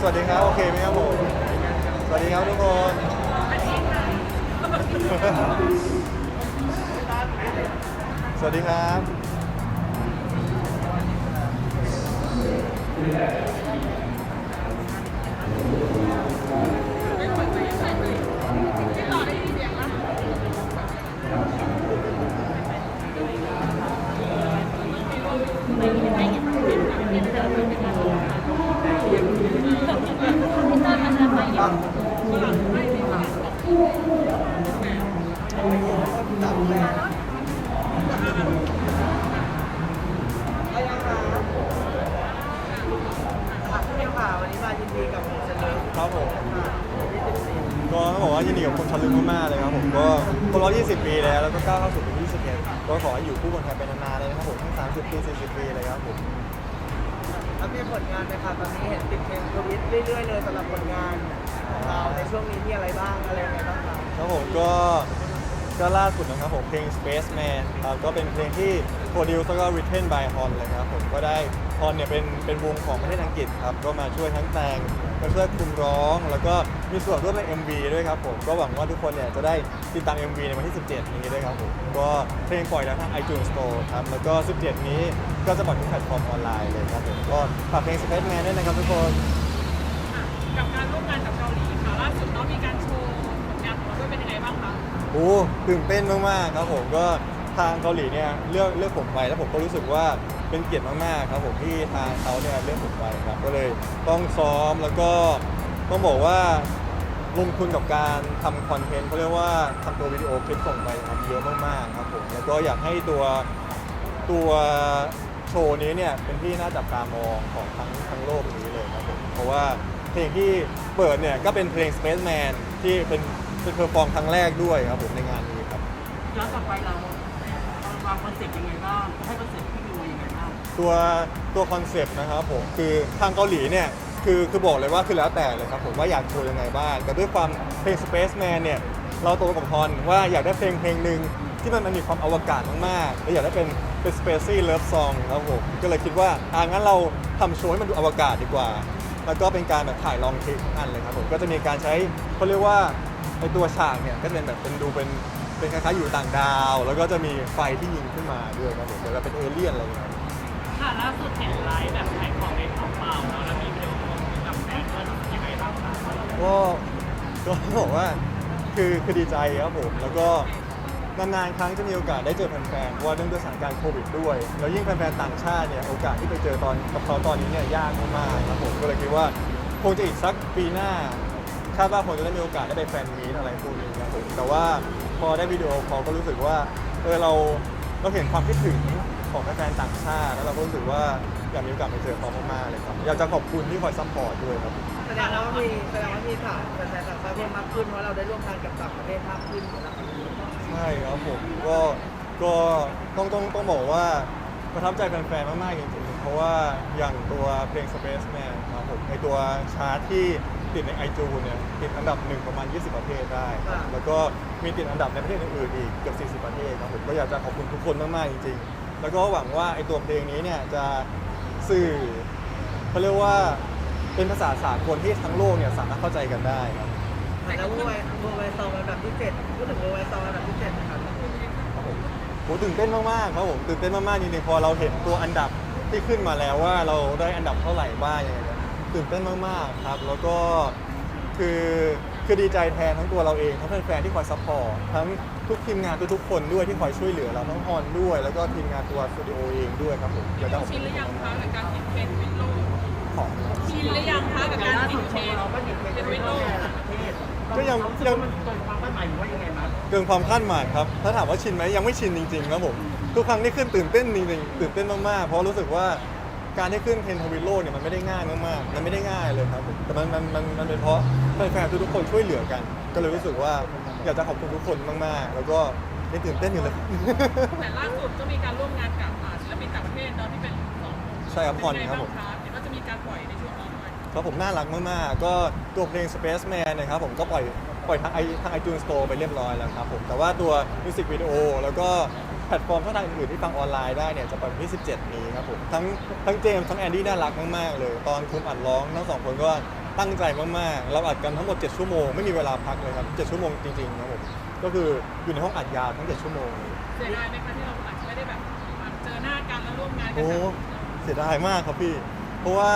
สวัสดีครับ โอเคไหมครับผม สวัสดีครับทุกคนสวัสดีครับพี่ค่ะวันนี้ นดีกับคุณเจริญครับผมก็ต้องบอกว่ายินดีกับคุณชลึกมากๆเลยครับผมก็ครบรอบ20 ปีแล้วแล้วก็ก้าวเข้าสู่ปีที่21ก็ขอให้อยู่คู่คนไทยไปนานๆเลยนะครับผมทั้ง 30 ปี 40 ปีเลยครับผมแล้วมีผลงานไหมคะตอนนี้เห็นติดเทรนด์ทวิตเรื่อยๆเลยสำหรับผลงาน ของเราในช่วงนี้มีอะไรบ้างอะไรยังไงบ้างคะครับผมก็ก็ล่าสุดนะครับผมเพลง Spaceman ครับก็เป็นเพลงที่โปรดิวซ์แล้วก็ written by Hon เลยครับผมก็ได้ Hon เนี่ยเป็นเป็นวงของประเทศอังกฤษครับก็มาช่วยทั้งแต่งมาช่วยคุมร้อง แล้วก็มีส่วนร่วมใน MV ด้วยครับผมก็หวังว่าทุกคนเนี่ยจะได้ติดตาม MV ในวันที่ 17 นี้ด้วยครับผมก็เพลงปล่อยแล้วทาง iTunes Store ครับแล้วก็ 17 นี้ก็จะปล่อยทุกแพลตฟอร์มออนไลน์เลยครับผมก็ฝากเพลง Spaceman ด้วยนะครับทุกคน กับการร่วมงานกับ อ้ตื่นเต้นมากๆครับผมก็ทางเกาหลีเนี่ยเลือกเลือกผมไปแล้วผมก็รู้สึกว่าเป็นเกียรติมากๆครับผมที่ทางเขาเนี่ยเลือกผมไปครับก็เลยต้องซ้อมแล้วก็ต้องบอกว่าลงทุนกับการทำคอนเทนต์เขาเรียกว่าทำตัววิดีโอคลิปส่งไปทำเยอะมากๆครับผมแล้วก็อยากให้ตัวตัวโชว์นี้เนี่ยเป็นที่น่าจับตามองของทั้งทั้งโลกนี้เลยครับผมเพราะว่าเพลงที่เปิดเนี่ยก็เป็นเพลง Spaceman ที่เป็น เป็นเพอร์ฟอร์มครั้งแรกด้วยครับผมในงานนี้ครับ ย้อนกลับไปเราวางคอนเซ็ปต์ยังไงบ้างให้คอนเซ็ปต์พี่ดูยังไงบ้างตัวตัวคอนเซปต์นะครับผมคือทางเกาหลีเนี่ยคือคือบอกเลยว่าคือแล้วแต่เลยครับผมว่าอยากโชว์ยังไงบ้างแต่ด้วยความเพลง Spaceman เนี่ยเราตกลงกับทอนว่าอยากได้เพลงเพลงหนึ่งที่มันมันมีความอวกาศมากๆและอยากได้เป็นเป็น spacey love song ครับผมก็เลยคิดว่าอ่างั้นเราทำโชว์ให้มันดูอวกาศดีกว่า แล้วก็เป็นการแบบถ่ายลองเทคทั้งอันเลยครับผมก็จะมีการใช้เขาเรียกว่า ไอตัวฉากเนี่ยก็จะเป็นแบบเป็นดูเป็นเป็นคล้ายๆอยู่ต่างดาว แล้วก็จะมีไฟที่ยิงขึ้นมาด้วยครับผมเดี๋ยวเราเป็นเอเลี่ยนอะไรอย่างเงี้ย ค่ะล่าสุดเห็นไลฟ์แบบขายของในของเปล่าเนาะแล้วมีวิดีโอคอลกับแฟนด้วยรู้สึกยังไงบ้างคะก็ก็บอกว่าคือคือดีใจครับผม แล้วก็นานๆครั้งจะมีโอกาสได้เจอแฟนๆเพราะว่าเนื่องด้วยสถานการณ์โควิดด้วย แล้วยิ่งแฟนๆต่างชาติเนี่ยโอกาสที่ไปเจอตอนกับเขาตอนนี้เนี่ยยากมากๆครับผมก็เลยคิดว่าคงจะอีกสักปีหน้า คาดว่าคงจะได้มีโอกาสได้ไปแฟนมีตอะไรพวกนี้ครับผมแต่ว่าพอได้วิดีโอคอลก็รู้สึกว่าเออเราเราเห็นความคิดถึงของแฟนๆต่างชาติ แล้วเราก็รู้สึกว่าอยากมีโอกาสไปเจอเขามากๆเลยครับอยากจะขอบคุณที่คอยซัพพอร์ตด้วยครับ แสดงว่ามีแสดงว่ามีข่าวแฟนๆต่างประเทศมากขึ้นเพราะเราได้ร่วมงานกับต่างประเทศมากขึ้นนะครับใช่ครับผมก็ก็ต้องต้องต้องบอกว่าประทับใจแฟนๆมากๆจริงๆเพราะว่าอย่างตัวเพลง Spaceman ครับผมในตัวชาร์ตที่ ติดในไอจูเนี่ยติดอันดับหนึ่งประมาณ 20 ประเทศได้ครับแล้วก็มีติดอันดับในประเทศอื่นๆอีกเกือบ40 ประเทศครับผมก็อยากจะขอบคุณทุกคนมากๆจริงๆ แล้วก็หวังว่าไอตัวเพลงนี้เนี่ยจะสื่อเขาเรียกว่าเป็นภาษาสากลที่ทั้งโลกเนี่ยสามารถเข้าใจกันได้ครับแล้ววูไววูไวซองอันดับที่เจ็ดพูดถึงวูไวซองอันดับที่เจ็ดนะครับครับผมโหตื่นเต้นมากๆครับผมตื่นเต้นมากๆจริงๆพอเราเห็นตัวอันดับที่ขึ้นมาแล้วว่าเราได้อันดับเท่าไหร่บ้างยังไงเนี่ย ตื่นเต้นมากๆครับ แล้วก็คือคือดีใจแทนทั้งตัวเราเองทั้งแฟนๆที่คอยซัพพอร์ตทั้งทุกทีมงานทุกๆคนด้วยที่คอยช่วยเหลือเราทั้งออนด้วย แล้วก็ทีมงานตัวสตูดิโอเองด้วยครับผมอยากจะขอบชิคุนณหรือยังมากคะกับการติดเทรนด์วินโลกๆขอบคุณครับชินหรือยังคะกับการล่าติสุดดเทรนด์เราก็ติดเป็นวินโลกต่างประเทศก็ยังเรารู้สึยังว่ามันเกินความคาดหมายหรือว่ายังไงมั้ยเกินความคาดหมายครับ ถ้าถามว่าชินไหมยังไม่ชินจริงๆครับผมทุกครั้งที่ขึ้นตื่นเต้นจริงๆตื่นเต้นมากๆเพราะรู้สึกว่า การที่ขึ้นเทรนด์ทวิตโลกเนี่ยมันไม่ได้ง่ายมากๆมันไม่ได้ง่ายเลยครับผมแต่มันมันมันมันเป็นเพราะแฟนๆทุกๆคนช่วยเหลือกัน ก็เลยรู้สึกว่าอยากจะขอบคุณทุกคนมากๆ แล้วก็ยังตื่นเต้นอยู่เลย แต่ล่าสุดก็มีการร่วมงานกับอ่าศิลปินต่างประเทศเนาะที่เป็นสองใช่ครับพรครับผม เป็นไงางะเห็นว่าจะมีการปล่อยในช่วงนี้ด้วยครับผมน่ารักมากๆ ก็ตัวเพลง Spaceman นะครับผมก็ปล่อยปล่อยทางไอทาง iTunes Store ไปเรียบร้อยแล้วครับผม แต่ว่าตัวมิวสิกวิดีโอแล้วก็ แพลตฟอร์มช่องทางอื่นๆที่ฟังออนไลน์ได้เนี่ยจะปล่อยวันที่ 17 นี้ครับผมทั้งทั้งเจมส์ทั้งแอนดี้น่ารักมากๆเลย ตอนคุมอัดร้องทั้งสองคนก็ตั้งใจมากๆ เราอัดกันทั้งหมด 7 ชั่วโมงไม่มีเวลาพักเลยครับ 7 ชั่วโมงจริงๆครับผมก็คืออยู่ในห้องอัดยาวทั้ง 7 ชั่วโมงเลย เสียดายไหมคะที่เราอาจจะไม่ได้แบบมาเจอหน้ากันแล้วร่วมงานกัโอ้แบบเสียดายมากครับพี่ เพราะว่า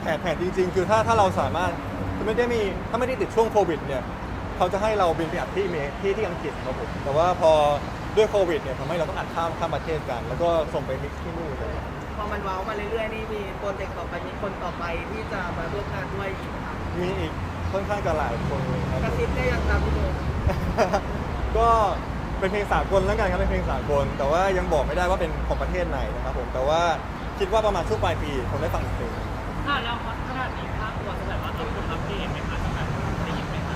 แผนแผนจริง ๆ คือถ้าถ้าเราสามารถคือไม่ได้มีถ้าไม่ได้ติดช่วงโควิดเนี่ยเขาจะให้เราบินไปอัดที่เมที่ที่อังกฤษครับผมแต่ว่าพอ ด้วยโควิดเนี่ยทำให้เราต้องอัดข้ามข้ามประเทศกัน แล้วก็ส่งไปมิกซ์ที่นู่นเลยพอมันเว้ามาเรื่อยๆนี่มีโปรเจกต์ต่อไปมีคนต่อไปที่จะมาร่วมงานด้วยอีกครับมีอีกค่อนข้างจะหลายคนเลยครับกระซิบได้ยังครับพี่โบก็เป็นเพลงสากลแล้วกันครับเป็นเพลงสากล แต่ว่ายังบอกไม่ได้ว่าเป็นของประเทศไหนนะครับผมแต่ว่าคิดว่าประมาณช่วงปลายปีคงได้ฟังอีกเพลงอะแล้วฮอตขนาดนี้ค่าตัวจะแบบว่าต้องคุณรับเองไหมคะจะแบบได้ยินไหมคะ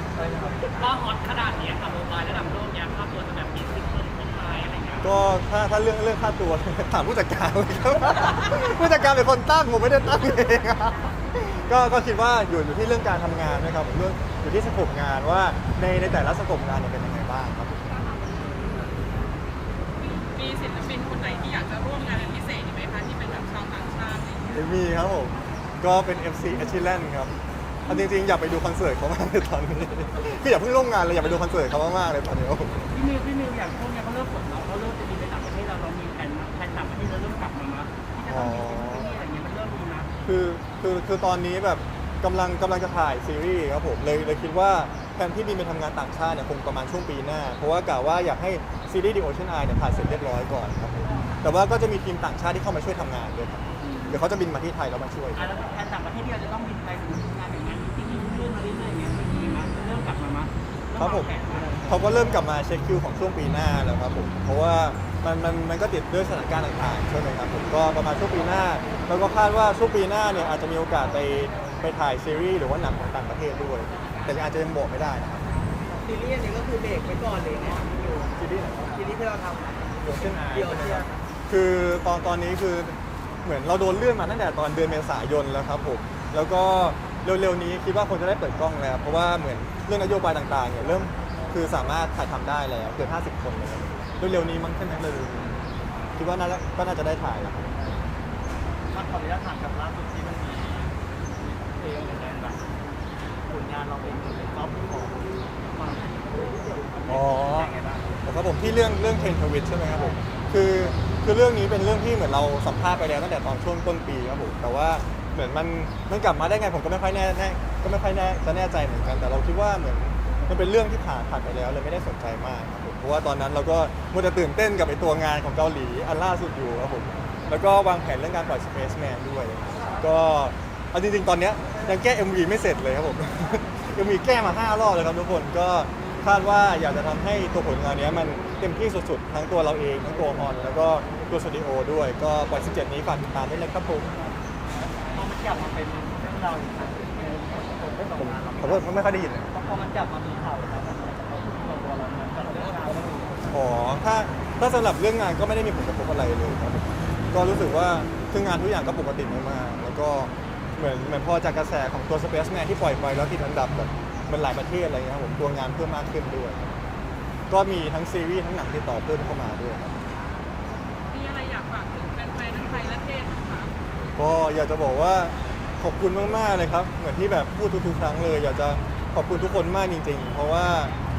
ว่าฮอตขนาดนี้ค่ะโมบายระดับโลกเนี้ย ก็ถ้าถ้าเรื่องเรื่องค่าตัว ถามผู้จัดการเลยครับ ผู้จัดการเป็นคนตั้งผมไม่ได้ตั้งเองครับก็ก็คิดว่าอยู่อยู่ที่เรื่องการทำงานนะครับผมเรื่องอยู่ที่สกบงานว่าในในแต่ละสกบงานเนี่ยเป็นยังไงบ้างครับ มีศิลปินคนไหนที่อยากจะร่วมงานเป็นพิเศษไหมคะที่เป็นแบบชาวต่างชาติเอมีครับผม ก็เป็น FC a c h i l a n ครับเอาจริงๆ อยากไปดูคอนเสิร์ตเขามากเลยตอนนี้ คืออย่าเพิ่งร่วมงานเลยอยากไปดูคอนเสิร์ตเขามากๆเลยตอนนี้ พี่มิวพี่มิวอย่างช่วงเนี้ยเขาเริ่มฝนเรา คือคือคือตอนนี้แบบกำลังกำลังจะถ่ายซีรีส์ครับผมเลยเลยคิดว่าแผนที่บินไปทำงานต่างชาติเนี่ยคงประมาณช่วงปีหน้า เพราะว่ากะว่าอยากให้ซีรีส์ The Ocean Eye เนี่ยถ่ายเสร็จเรียบร้อยก่อนครับผมแต่ว่าก็จะมีทีมต่างชาติที่เข้ามาช่วยทำงานด้วยครับเดี๋ยวเขาจะบินมาที่ไทยแล้วมาช่วยอะแล้วแผนต่างประเทศที่เราจะต้องบินไปหรืองานอย่างเงี้ยที่มีเลื่อนมาเรื่อยๆอย่างเงี้ยมันมีมั้ยเริ่มกลับมามั้ยครับผมเริ่วางแผนมาเขาก็เริ่มกลับมาเช็คคิวของช่วงปีหน้าแล้วครับผมเพราะว่า มันมันมันก็ติดด้วยสถานการณ์ต่างๆใช่ไหมครับผมก็ประมาณช่วงปีหน้าแล้วก็คาดว่าช่วงปีหน้าเนี่ยอาจจะมีโอกาสไปไปถ่ายซีรีส์หรือว่าหนังของต่างประเทศด้วย แต่อาจจะยังบอกไม่ได้นะครับซีรีส์อันนี้ก็คือเบรกไว้ก่อนเลยไงพี่โบซีรีส์ไหนครับซีรีส์ที่เราทำโอเชียนไอเดี๋ยวเชียร์คือตอนตอนนี้คือเหมือนเราโดนเลื่อนมาตั้งแต่ตอนเดือนเมษายนแล้วครับผมแล้วก็เร็วๆนี้คิดว่าคงจะได้เปิดกล้องแล้วเพราะว่าเหมือนเรื่องนโยบายต่างๆเนี่ยเริ่มคือสามารถถ่ายทำได้แล้วเกิน 50 คนเลยครับ เร็วๆนี้มั้งใช่ไหมเร็วๆนี้คิดว่าน่าจะก็น่าจะได้ถ่ายแล้วครับถ้าขออนุญาตถามกับล่าสุดที่มันมีเพลงอะไรแบบผลงานเราเองเป็นก๊อปของความอ๋อยังไงบ้างครับผมที่เรื่องเรื่องเทนทวิตใช่ไหมครับผมคือคือเรื่องนี้เป็นเรื่องที่เหมือนเราสัมภาษณ์ไปแล้วตั้งแต่ตอนช่วงต้นปีครับผมแต่ว่าเหมือนมันมันกลับมาได้ไงผมก็ไม่ค่อยแน่แน่ก็ไม่ค่อยแน่จะแน่ใจเหมือนกัน แต่เราคิดว่าเหมือนมันเป็นเรื่องที่ผ่านผ่านไปแล้วเลยไม่ได้สนใจมากครับผม เพราะว่าตอนนั้นเราก็มัวแต่ตื่นเต้นกับไอตัวงานของเกาหลีอันล่าสุดอยู่ครับผมแล้วก็วางแผนเรื่องการปล่อย Space Man ด้วย ก็เอาจริงๆ ตอนเนี้ยยังแก้ MV ไม่เสร็จเลยครับผม MV แก้มาห้ารอบเลยครับทุกคนก็คาดว่าอยากจะทำให้ตัวผลงานเนี้ยมันเต็มที่สุดๆ ทั้งตัวเราเอง ทั้งตัวฮอน แล้วก็ตัวสตูดิโอด้วย ก็ปล่อย 17 นี้ฝากติดตามได้เลยครับผมพอมันจับมาเป็นเรื่องราวอีกครั้งหนึ่งผมได้ตผกมงานเราขอโทษผมไม่ค่อยได้ยินเลย พอมันจับมามีข่าวแล้วมันจะกระ อ๋อถ้าถ้าสำหรับเรื่องงานก็ไม่ได้มีผลกระทบอะไรเลยครับก็รู้สึกว่าคืองานทุกอย่างก็ปกติมากๆแล้วก็เหมือนเหมือนพอจากกระแสของตัว Space Man ที่ปล่อยไปแล้วติดอันดับแบบมันหลายประเทศอะไรเงี้ยครับผมตัวงานเพิ่มมากขึ้นด้วยก็มีทั้งซีรีส์ทั้งหนังติดต่อเพิ่มเข้ามาด้วยครับ มีอะไรอยากฝากถึงแฟนๆทั้งไทยและเทศนะคะก็อยากจะบอกว่าขอบคุณมาก ๆ เลยครับ เหมือนที่แบบพูดทุกๆครั้งเลย อยากจะขอบคุณทุกคนมากจริง ๆ เพราะว่า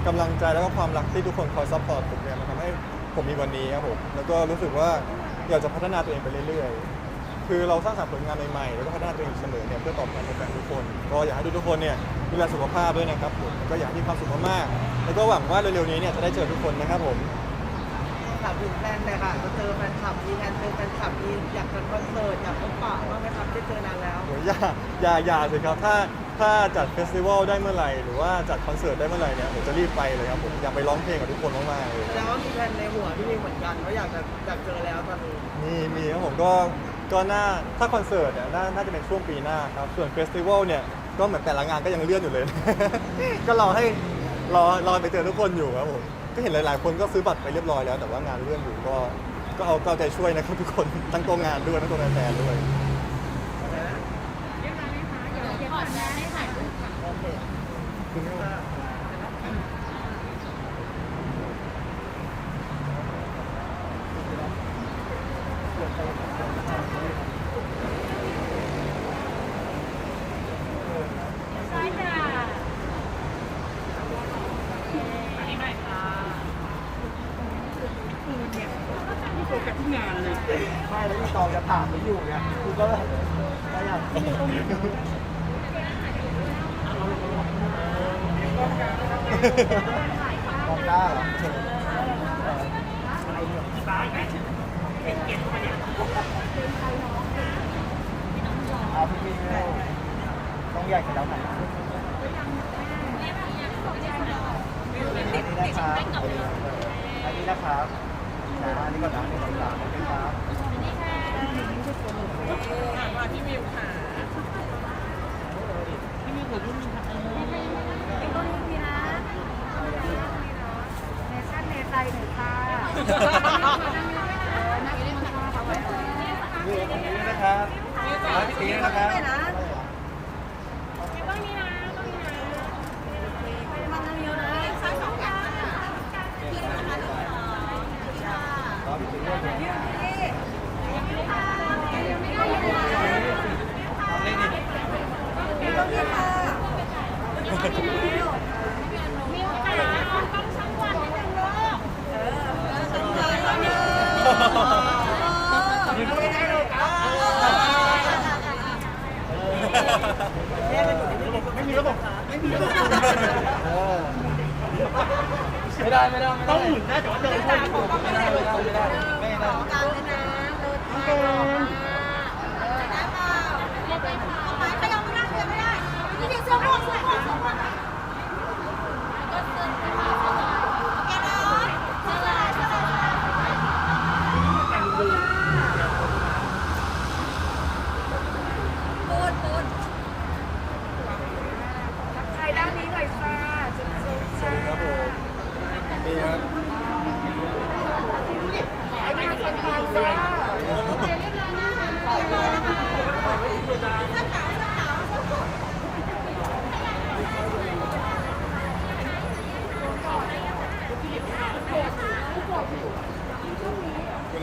กำลังใจแล้วก็ความรักที่ทุกคนคอยซัพพอร์ตผมเนี่ยมันทำให้ผมมีวันนี้ครับผมแล้วก็รู้สึกว่าอยากจะพัฒนาตัวเองไปเรื่อยๆ คือเราสร้างสรรค์ผลงานใหม่ๆแล้วก็พัฒนาตัวเองเสมอเนี่ยเพื่อตอบแทนแฟนๆทุกคน ก็อยากให้ทุกๆคนเนี่ยดูแลสุขภาพด้วยนะครับผมแล้วก็อยากให้มีความสุขมากๆแล้วก็หวังว่าเร็วๆนี้เนี่ยจะได้เจอทุกคนนะครับผมถามถึงแฟนเลยค่ะจะเจอแฟนคลับมีแฟนเจอแฟนคลับมีอยากจัดคอนเสิร์ตอยากพบปะบ้างไหมครับได้เจอนานแล้ว โอ้ยอย่าอย่าอย่าสิครับถ้า ถ้าจัดเฟสติวัลได้เมื่อไหร่หรือว่าจัดคอนเสิร์ตได้เมื่อไหร่เนี่ยผมจะรีบไปเลยครับผมอยากไปร้องเพลงกับทุกคนมากๆเลยแสดงว่ามีแฟนในหัวที่มีเหมือนกันว่าอยากจะอยากเจอแล้วตอนนี้มีมีครับผมก็ก็น่าถ้าคอนเสิร์ตเนี่ยน่าน่าจะเป็นช่วงปีหน้าครับส่วนเฟสติวัลเนี่ยก็เหมือนแต่ละงานก็ยังเลื่อนอยู่เลย ก็รอให้รอรอไปเจอทุกคนอยู่ครับผมก็เห็นหลาย ๆ คนก็ซื้อบัตรไปเรียบร้อยแล้ว แต่ว่างานเลื่อนอยู่ก็ก็เอาก็เอาใจช่วยนะครับทุกคนทั้งตัวงานด้วยทั้งตัวแฟนๆด้วย ซ้ายค่ะอันนี้หน่อยค่ะโฟกัสงานเลยไม่แล้วพี่ตองจะถามไม่อยู่ไงคือก็อยายาม มองหน้าเหรอเอาพี่มิวต้องแยกกันแล้วกันะอันนี้นะครับอันนี้นะครับนะอันนี้ก่อนนะหนึ่งสองสามโอเคครับ เป็นต้นทีนะเนชั่นเนไตหนึ่งค่ะนักเรียนค่ะเอาไว้เลย นี่ตรงนี้นะครับร้านพี่ตีนะครับ มันนั่งเยอะนะใช้สองอย่าง ร้านพี่ตีด้วยเนี่ย ต้องที่ค่ะ ไม่มีระบบไม่มีระบบ ไม่ได้ไม่ได้ไม่ได้ต้องหมุนนะแต่ว่าเดินไม่ได้ไม่ได้ไม่ได้ไม่ได้ไม่ได้การเลยนะเดินทางได้เปล่าเรียกไปค่ะไปขยับไม่ได้ขยับไม่ได้นี่เดี๋ยวเสื้อม่วงเสื้อม่วงเสื้อม่วงก็เสื้อแกนอนเสื้ออะไรเสื้ออะไรปูนปูนทักทายด้านนี้หน่อยค่ะจุ๊บจุ๊บ สวัสดีครับผมนี่ครับ คุณ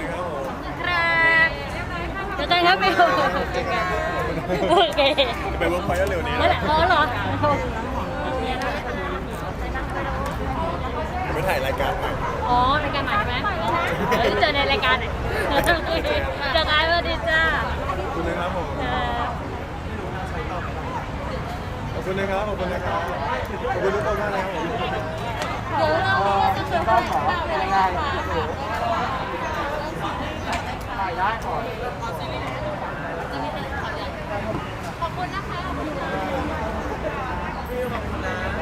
นะครับผม ครับ เจอกันครับพี่โอเคจะไปเวิร์กพอยต์เร็วๆนี้นั่นนะแหละอ๋อเหรอจะไปถ่ายรายการใหม่อ๋อรายการใหม่ใช่ไหมเออเจอในรายการไหนเจอกันสวัสดีจ้าขอบคุณนะครับผมเออขอบคุณนะครับขอบคุณนะครับขอบคุณทุกคนมากนะครับผมเดี๋ยวเราจะเจอกันเป็นยังไง พี่ขอบคุณนะ